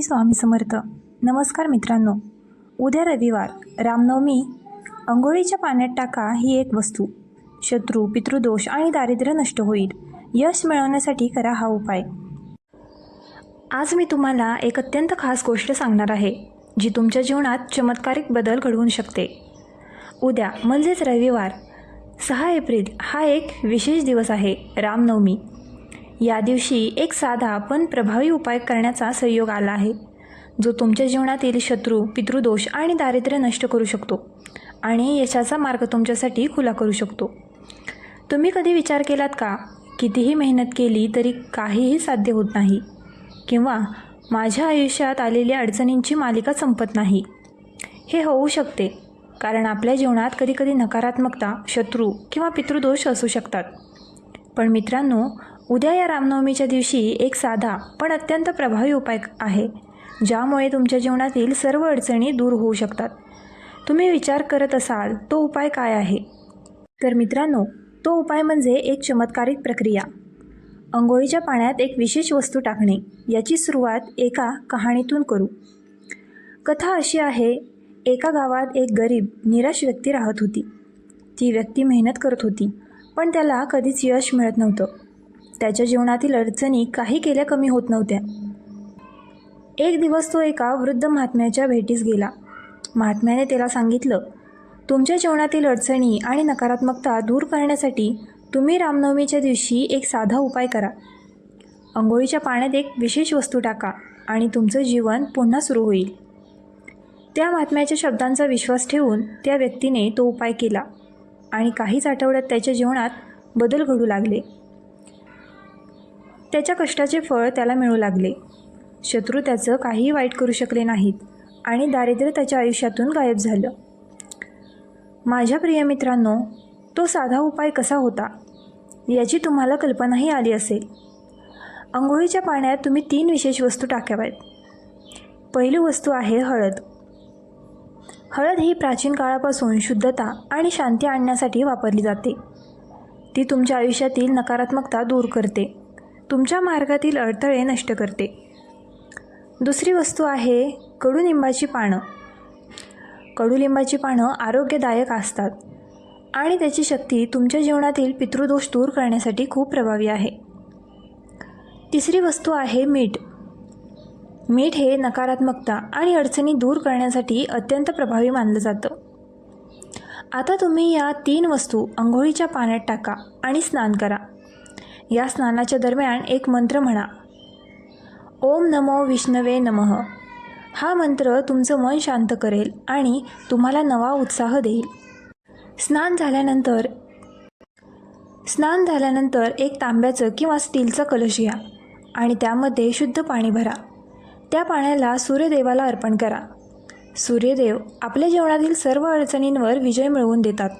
श्री स्वामी समर्थ. नमस्कार मित्रांनो. उद्या रविवार रामनवमी. अंघोळीच्या पाण्यात टाका ही एक वस्तू. शत्रू पितृदोष आणि दारिद्र्य नष्ट होईल. यश मिळवण्यासाठी करा हा उपाय. आज मी तुम्हाला एक अत्यंत खास गोष्ट सांगणार आहे जी तुमच्या जीवनात चमत्कारिक बदल घडवून शकते. उद्या म्हणजेच रविवार सहा एप्रिल हा एक विशेष दिवस आहे रामनवमी. या दिवशी एक साधा पण प्रभावी उपाय करण्याचा संयोग आला आहे जो तुमच्या जीवनातील शत्रू पितृदोष आणि दारिद्र्य नष्ट करू शकतो आणि यशाचा मार्ग तुमच्यासाठी खुला करू शकतो. तुम्ही कधी विचार केलात का कितीही मेहनत केली तरी काहीही साध्य होत नाही किंवा माझ्या आयुष्यात आलेल्या अडचणींची मालिका संपत नाही? हे होऊ शकते कारण आपल्या जीवनात कधीकधी नकारात्मकता शत्रू किंवा पितृदोष असू शकतात. पण मित्रांनो उद्या या रामनवमीच्या दिवशी एक साधा पण अत्यंत प्रभावी उपाय आहे ज्यामुळे तुमच्या जीवनातील सर्व अडचणी दूर होऊ शकतात. तुम्ही विचार करत असाल तो उपाय काय आहे? तर मित्रांनो तो उपाय म्हणजे एक चमत्कारिक प्रक्रिया. अंघोळीच्या पाण्यात एक विशेष वस्तू टाकणे याची सुरुवात एका कहाणीतून करू. कथा अशी आहे एका गावात एक गरीब निराश व्यक्ती राहत होती. ती व्यक्ती मेहनत करत होती पण त्याला कधीच यश मिळत नव्हतं. त्याच्या जीवनातील अडचणी काही केल्या कमी होत नव्हत्या. एक दिवस तो एका वृद्ध महात्म्याच्या भेटीस गेला. महात्म्याने त्याला सांगितलं तुमच्या जीवनातील अडचणी आणि नकारात्मकता दूर करण्यासाठी तुम्ही रामनवमीच्या दिवशी एक साधा उपाय करा. अंघोळीच्या पाण्यात एक विशेष वस्तू टाका आणि तुमचं जीवन पुन्हा सुरू होईल. त्या महात्म्याच्या शब्दांचा विश्वास ठेवून त्या व्यक्तीने तो उपाय केला आणि काहीच आठवड्यात त्याच्या जीवनात बदल घडू लागले. त्याच्या कष्टाचे फळ त्याला मिळू लागले. शत्रू त्याचं काहीही वाईट करू शकले नाहीत आणि दारिद्र्य त्याच्या आयुष्यातून गायब झालं. माझ्या प्रिय मित्रांनो तो साधा उपाय कसा होता? याची तुम्हाला कल्पनाही आली असेल. आंघोळीच्या पाण्यात तुम्ही तीन विशेष वस्तू टाकाव्यात. पहिली वस्तू आहे हळद. हळद ही प्राचीन काळापासून शुद्धता आणि शांती आणण्यासाठी वापरली जाते. ती तुमच्या आयुष्यातील नकारात्मकता दूर करते. तुमच्या मार्गातील अडथळे नष्ट करते. दुसरी वस्तू आहे कडुलिंबाची पानं. कडुलिंबाची पानं आरोग्यदायक असतात आणि त्याची शक्ती तुमच्या जीवनातील पितृदोष दूर करण्यासाठी खूप प्रभावी आहे. तिसरी वस्तू आहे मीठ. मीठ हे नकारात्मकता आणि अडचणी दूर करण्यासाठी अत्यंत प्रभावी मानलं जातं. आता तुम्ही या तीन वस्तू अंघोळीच्या पाण्यात टाका आणि स्नान करा. या स्नानाच्या दरम्यान एक मंत्र म्हणा. ओम नमो विष्णवे नमः. हा मंत्र तुमचं मन शांत करेल आणि तुम्हाला नवा उत्साह देईल. स्नान झाल्यानंतर स्नान झाल्यानंतर एक तांब्याचं किंवा स्टीलचं कलश घ्या आणि त्यामध्ये शुद्ध पाणी भरा. त्या पाण्याला सूर्यदेवाला अर्पण करा. सूर्यदेव आपल्या जीवनातील सर्व अडचणींवर विजय मिळवून देतात.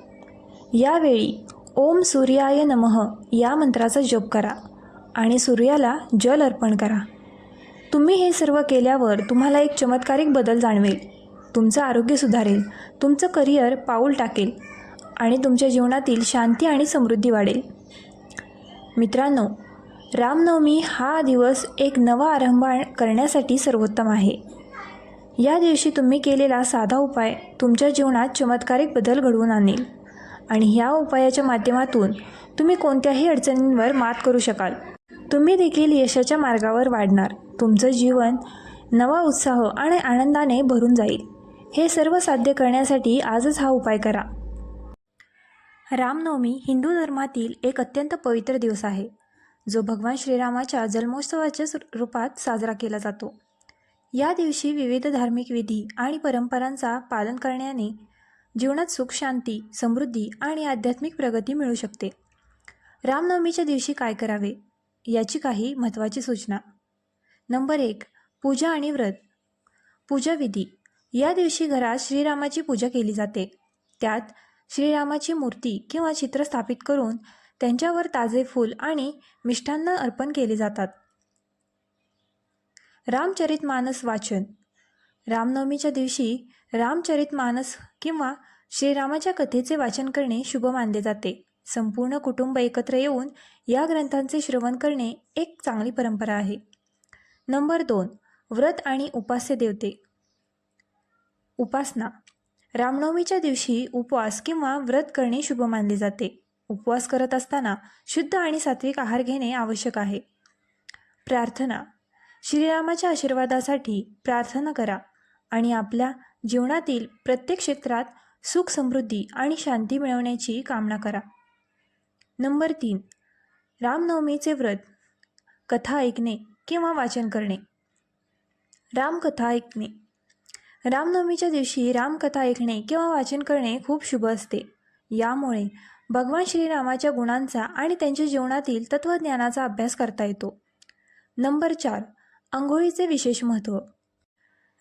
यावेळी ओम सूर्याय नमः या मंत्राचा जप करा आणि सूर्याला जल अर्पण करा. तुम्ही हे सर्व केल्यावर तुम्हाला एक चमत्कारिक बदल जाणवेल. तुमचं आरोग्य सुधारेल तुमचं करिअर पाऊल टाकेल आणि तुमच्या जीवनातील शांती आणि समृद्धी वाढेल. मित्रांनो रामनवमी हा दिवस एक नवा आरंभ करण्यासाठी सर्वोत्तम आहे. या दिवशी तुम्ही केलेला साधा उपाय तुमच्या जीवनात चमत्कारिक बदल घडवून आणेल. आणि ह्या उपायाच्या माध्यमातून तुम्ही कोणत्याही अडचणींवर मात करू शकाल. तुम्ही देखील यशाच्या मार्गावर वाढणार. तुमचं जीवन नवा उत्साह आणि आनंदाने भरून जाईल. हे सर्व साध्य करण्यासाठी आजच हा उपाय करा. रामनवमी हिंदू धर्मातील एक अत्यंत पवित्र दिवस आहे. जो भगवान श्रीरामाच्या जन्मोत्सवाच्या रूपात साजरा केला जातो. या दिवशी विविध धार्मिक विधी आणि परंपरांचा पालन करण्याने जीवनात सुख शांती समृद्धी आणि आध्यात्मिक प्रगती मिळू शकते. रामनवमीच्या दिवशी काय करावे? याची काही महत्त्वाची सूचना. नंबर एक पूजा आणि व्रत. पूजा विधी. या दिवशी घरात श्रीरामाची पूजा केली जाते. त्यात श्रीरामाची मूर्ती किंवा चित्र स्थापित करून त्यांच्यावर ताजे फूल आणि मिष्टान्न अर्पण केले जातात. रामचरित मानस वाचन. रामनवमीच्या दिवशी रामचरित मानस किंवा श्रीरामाच्या कथेचे वाचन करणे शुभ मानले जाते. संपूर्ण कुटुंब एकत्र येऊन या ग्रंथांचे श्रवण करणे एक चांगली परंपरा आहे. नंबर दोन व्रत आणि उपास्य देवते. उपासना. रामनवमीच्या दिवशी उपवास किंवा व्रत करणे शुभ मानले जाते. उपवास करत असताना शुद्ध आणि सात्विक आहार घेणे आवश्यक आहे. प्रार्थना. श्रीरामाच्या आशीर्वादासाठी प्रार्थना करा. आणि आपल्या जीवनातील प्रत्येक क्षेत्रात सुख समृद्धी आणि शांती मिळवण्याची कामना करा. नंबर तीन. रामनवमीचे व्रत. कथा ऐकणे किंवा वाचन करणे. रामकथा ऐकणे. रामनवमीच्या दिवशी रामकथा ऐकणे किंवा वाचन करणे खूप शुभ असते. यामुळे भगवान श्रीरामाच्या गुणांचा आणि त्यांच्या जीवनातील तत्त्वज्ञानाचा अभ्यास करता येतो. नंबर चार. आंघोळीचे विशेष महत्त्व.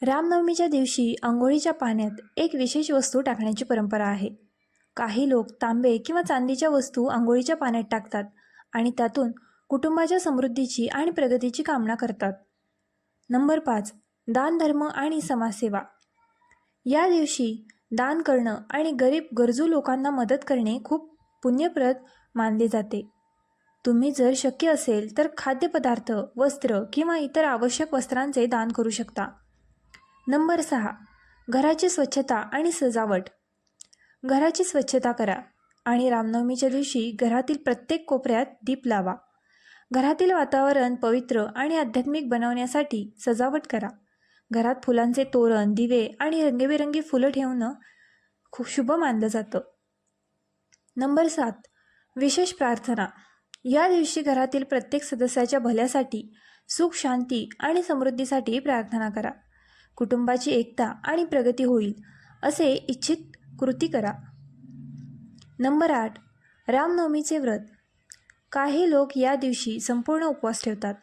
रामनवमीच्या दिवशी आंघोळीच्या पाण्यात एक विशेष वस्तू टाकण्याची परंपरा आहे. काही लोक तांबे किंवा चांदीच्या वस्तू आंघोळीच्या पाण्यात टाकतात आणि त्यातून कुटुंबाच्या समृद्धीची आणि प्रगतीची कामना करतात. नंबर पाच दानधर्म आणि समाजसेवा. या दिवशी दान करणं आणि गरीब गरजू लोकांना मदत करणे खूप पुण्यप्रद मानले जाते. तुम्ही जर शक्य असेल तर खाद्यपदार्थ वस्त्र किंवा इतर आवश्यक वस्त्रांचे दान करू शकता. नंबर सहा. घराची स्वच्छता आणि सजावट. घराची स्वच्छता करा आणि रामनवमीच्या दिवशी घरातील प्रत्येक कोपऱ्यात दीप लावा. घरातील वातावरण पवित्र आणि आध्यात्मिक बनवण्यासाठी सजावट करा. घरात फुलांचे तोरण दिवे आणि रंगीबेरंगी फुलं ठेवणं खूप शुभ मानलं जातं. नंबर सात. विशेष प्रार्थना. या दिवशी घरातील प्रत्येक सदस्याच्या भल्यासाठी सुख शांती आणि समृद्धीसाठी प्रार्थना करा. कुटुंबाची एकता आणि प्रगती होईल असे इच्छित कृती करा. नंबर आठ रामनवमीचे व्रत. काही लोक या दिवशी संपूर्ण उपवास ठेवतात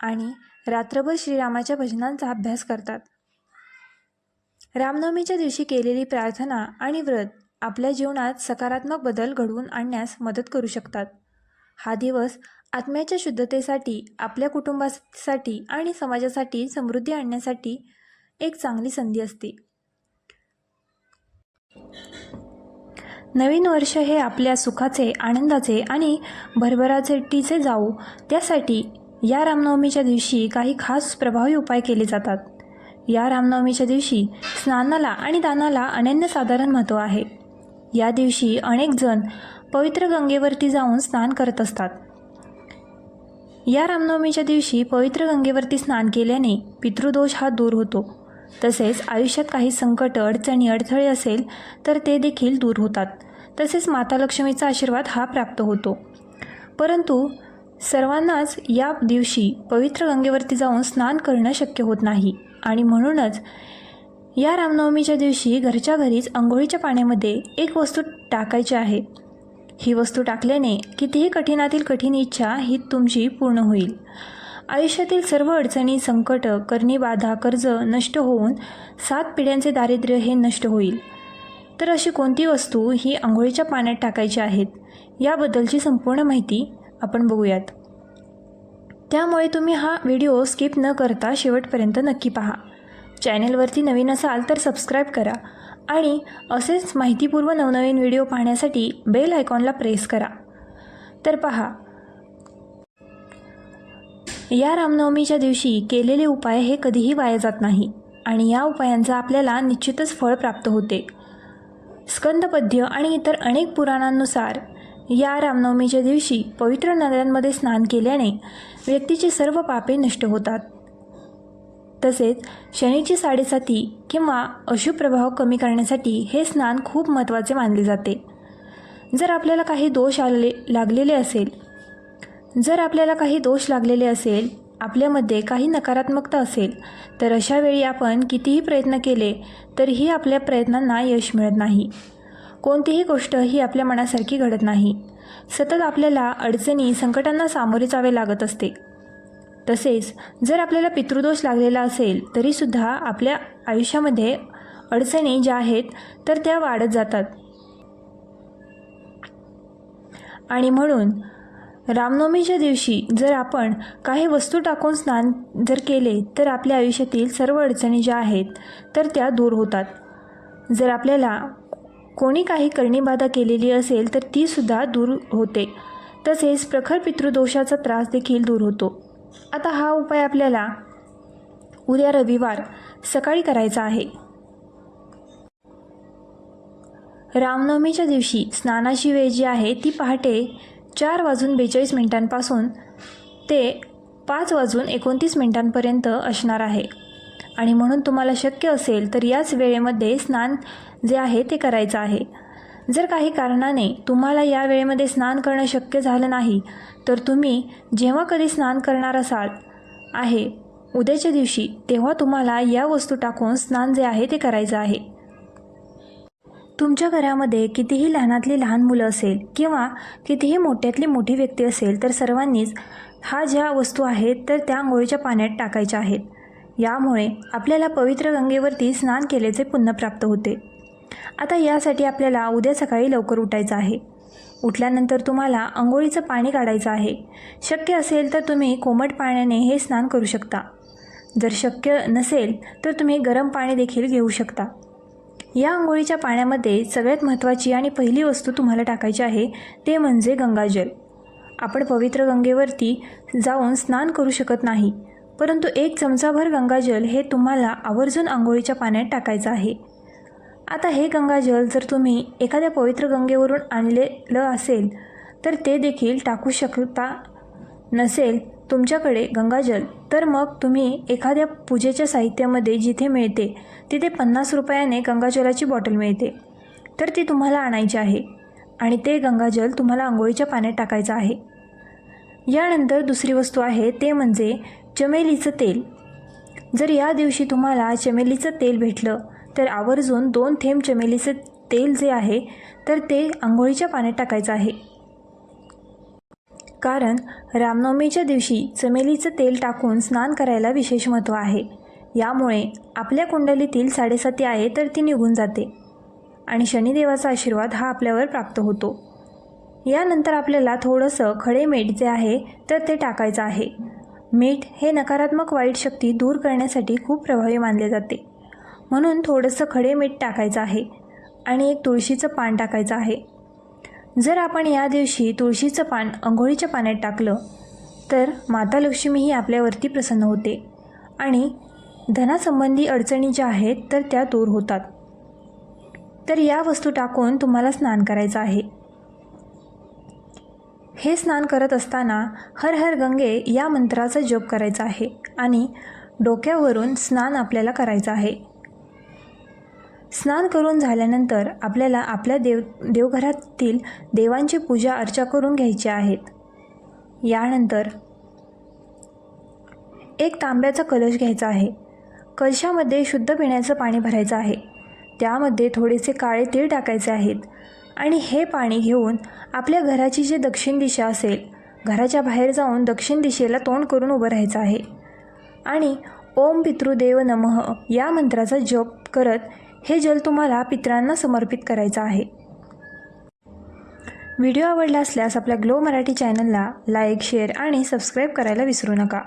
आणि रात्रभर श्रीरामाच्या भजनांचा अभ्यास करतात. रामनवमीच्या दिवशी केलेली प्रार्थना आणि व्रत आपल्या जीवनात सकारात्मक बदल घडवून आणण्यास मदत करू शकतात. हा दिवस आत्म्याच्या शुद्धतेसाठी आपल्या कुटुंबासाठी आणि समाजासाठी समृद्धी आणण्यासाठी एक चांगली संधी असते. नवीन वर्ष हे आपल्या सुखाचे आनंदाचे आणि भरभराटीचे जाऊ. त्यासाठी या रामनवमीच्या दिवशी काही खास प्रभावी उपाय केले जातात. या रामनवमीच्या दिवशी स्नानाला आणि दानाला अनन्यसाधारण महत्त्व आहे. या दिवशी अनेक जण पवित्र गंगेवरती जाऊन स्नान करत असतात. या रामनवमीच्या दिवशी पवित्र गंगेवरती स्नान केल्याने पितृदोष हा दूर होतो. तसेच आयुष्यात काही संकट अडचणी अडथळे असेल तर ते देखील दूर होतात. तसेच माता लक्ष्मीचा आशीर्वाद हा प्राप्त होतो. परंतु सर्वांनाच या दिवशी पवित्र गंगेवरती जाऊन स्नान करणं शक्य होत नाही आणि म्हणूनच या रामनवमीच्या दिवशी घरच्या घरीच आंघोळीच्या पाण्यामध्ये एक वस्तू टाकायची आहे. ही वस्तू टाकल्याने कितीही कठीणातील कठीण इच्छा ही तुमची पूर्ण होईल. आयुष्यातील सर्व अडचणी संकट करणी बाधा कर्ज नष्ट होऊन सात पिढ्यांचे दारिद्र्य हे नष्ट होईल. तर अशी कोणती वस्तू ही आंघोळीच्या पाण्यात टाकायची आहेत याबद्दलची संपूर्ण माहिती आपण बघूयात. त्यामुळे तुम्ही हा व्हिडिओ स्किप न करता शेवटपर्यंत नक्की पहा. चॅनेलवरती नवीन असाल तर सबस्क्राईब करा आणि असेच माहितीपूर्व नवनवीन व्हिडिओ पाहण्यासाठी बेल आयकॉनला प्रेस करा. तर पहा या रामनवमीच्या दिवशी केलेले उपाय हे कधीही वाया जात नाही आणि या उपायांचा आपल्याला निश्चितच फळ प्राप्त होते. स्कंदपद्य आणि इतर अनेक पुराणांनुसार या रामनवमीच्या दिवशी पवित्र नद्यांमध्ये स्नान केल्याने व्यक्तीची सर्व पापे नष्ट होतात. तसेच शनीची साडेसाती किंवा अशुभ प्रभाव कमी करण्यासाठी हे स्नान खूप महत्त्वाचे मानले जाते. जर आपल्याला काही दोष आले लागलेले असेल जर आपल्याला काही दोष लागलेले असेल आपल्यामध्ये काही नकारात्मकता असेल तर अशा वेळी आपण कितीही प्रयत्न केले तरीही आपल्या प्रयत्नांना यश मिळत नाही. कोणतीही गोष्ट ही आपल्या मनासारखी घडत नाही. सतत आपल्याला अडचणी संकटांना सामोरे जावे लागत असते. तसेच जर आपल्याला पितृदोष लागलेला असेल तरीसुद्धा आपल्या आयुष्यामध्ये अडचणी ज्या आहेत तर त्या वाढत जातात. आणि म्हणून रामनवमीच्या दिवशी जर आपण काही वस्तू टाकून स्नान जर केले तर आपल्या आयुष्यातील सर्व अडचणी ज्या आहेत तर त्या दूर होतात. जर आपल्याला कोणी काही करणीबाधा केलेली असेल तर तीसुद्धा दूर होते. तसेच प्रखर पितृदोषाचा त्रास देखील दूर होतो. आता हा उपाय आपल्याला उद्या रविवार सकाळी करायचा आहे. रामनवमीच्या दिवशी स्नानाची वेळ जी आहे ती पहाटे चार वाजून बेचाळीस मिनिटांपासून ते पाच वाजून एकोणतीस मिनिटांपर्यंत असणार आहे. आणि म्हणून तुम्हाला शक्य असेल तर याच वेळेमध्ये स्नान जे आहे ते करायचं आहे. जर काही कारणाने तुम्हाला या वेळेमध्ये स्नान करणं शक्य झालं नाही तर तुम्ही जेव्हा कधी स्नान करणार असाल आहे उद्याच्या दिवशी तेव्हा तुम्हाला या वस्तू टाकून स्नान जे आहे ते करायचं आहे. तुमच्या घरामध्ये कितीही लहानातली लहान मुलं असेल किंवा कितीही मोठ्यातली मोठी व्यक्ती असेल तर सर्वांनीच हा ज्या वस्तू आहेत तर त्या आंघोळीच्या पाण्यात टाकायच्या आहेत. यामुळे आपल्याला पवित्र गंगेवरती स्नान केल्याचे पुन्हा प्राप्त होते. आता यासाठी आपल्याला उद्या सकाळी लवकर उठायचं आहे. उठल्यानंतर तुम्हाला आंघोळीचं पाणी काढायचं आहे. शक्य असेल तर तुम्ही कोमट पाण्याने हे स्नान करू शकता. जर शक्य नसेल तर तुम्ही गरम पाणी देखील घेऊ शकता. या आंघोळीच्या पाण्यामध्ये सगळ्यात महत्त्वाची आणि पहिली वस्तू तुम्हाला टाकायची आहे ते म्हणजे गंगाजल. आपण पवित्र गंगेवरती जाऊन स्नान करू शकत नाही परंतु एक चमचाभर गंगाजल हे तुम्हाला आवर्जून आंघोळीच्या पाण्यात टाकायचं आहे. आता हे गंगाजल जर तुम्ही एखाद्या पवित्र गंगेवरून आणलेलं असेल तर ते देखील टाकू शकता नसेल तुमच्याकडे गंगाजल तर मग तुम्ही एखाद्या पूजेच्या साहित्यामध्ये जिथे मिळते तिथे पन्नास रुपयाने गंगाजलाची बॉटल मिळते. तर ती तुम्हाला आणायची आहे आणि ते गंगाजल तुम्हाला आंघोळीच्या पाण्यात टाकायचं आहे. यानंतर दुसरी वस्तू आहे ते म्हणजे चमेलीचं तेल. जर या दिवशी तुम्हाला चमेलीचं तेल भेटलं तर आवर्जून दोन थेंब चमेलीचं तेल जे आहे तर ते आंघोळीच्या पाण्यात टाकायचं आहे. कारण रामनवमीच्या दिवशी चमेलीचं तेल टाकून स्नान करायला विशेष महत्त्व आहे. यामुळे आपल्या कुंडलीतील साडेसाती आहे तर ती निघून जाते. आणि शनिदेवाचा आशीर्वाद हा आपल्यावर प्राप्त होतो. यानंतर आपल्याला थोडंसं खडे मीठ जे आहे तर ते टाकायचं आहे. मीठ हे नकारात्मक वाईट शक्ती दूर करण्यासाठी खूप प्रभावी मानले जाते. म्हणून थोडंसं खडे मीठ टाकायचं आहे. आणि एक तुळशीचं पान टाकायचं आहे. जर आपण या दिवशी तुळशीचं पान अंघोळीच्या पाण्यात टाकलं तर माता लक्ष्मी ही आपल्यावरती प्रसन्न होते आणि धनासंबंधी अडचणी ज्या आहेत तर त्या दूर होतात. तर या वस्तू टाकून तुम्हाला स्नान करायचं आहे. हे स्नान करत असताना हर हर गंगे या मंत्राचा जप करायचा आहे आणि डोक्यावरून स्नान आपल्याला करायचं आहे. स्नान करून झाल्यानंतर आपल्याला आपल्या देव देवघरातील देवांची पूजा अर्चा करून घ्यायची आहेत. यानंतर एक तांब्याचा कलश घ्यायचा आहे. कलशामध्ये शुद्ध पिण्याचं पाणी भरायचं आहे. त्यामध्ये थोडेसे काळे तीळ टाकायचे आहेत आणि हे पाणी घेऊन आपल्या घराची जी दक्षिण दिशा असेल घराच्या बाहेर जाऊन दक्षिण दिशेला तोंड करून उभं राहायचं आहे. आणि ओम पितृदेव नमः या मंत्राचा जप करत हे जल तुम्हाला पितरांना समर्पित करायचं आहे. व्हिडिओ आवडला असल्यास आपल्या ग्लो मराठी चॅनलला लाईक शेअर आणि सबस्क्राईब करायला विसरू नका.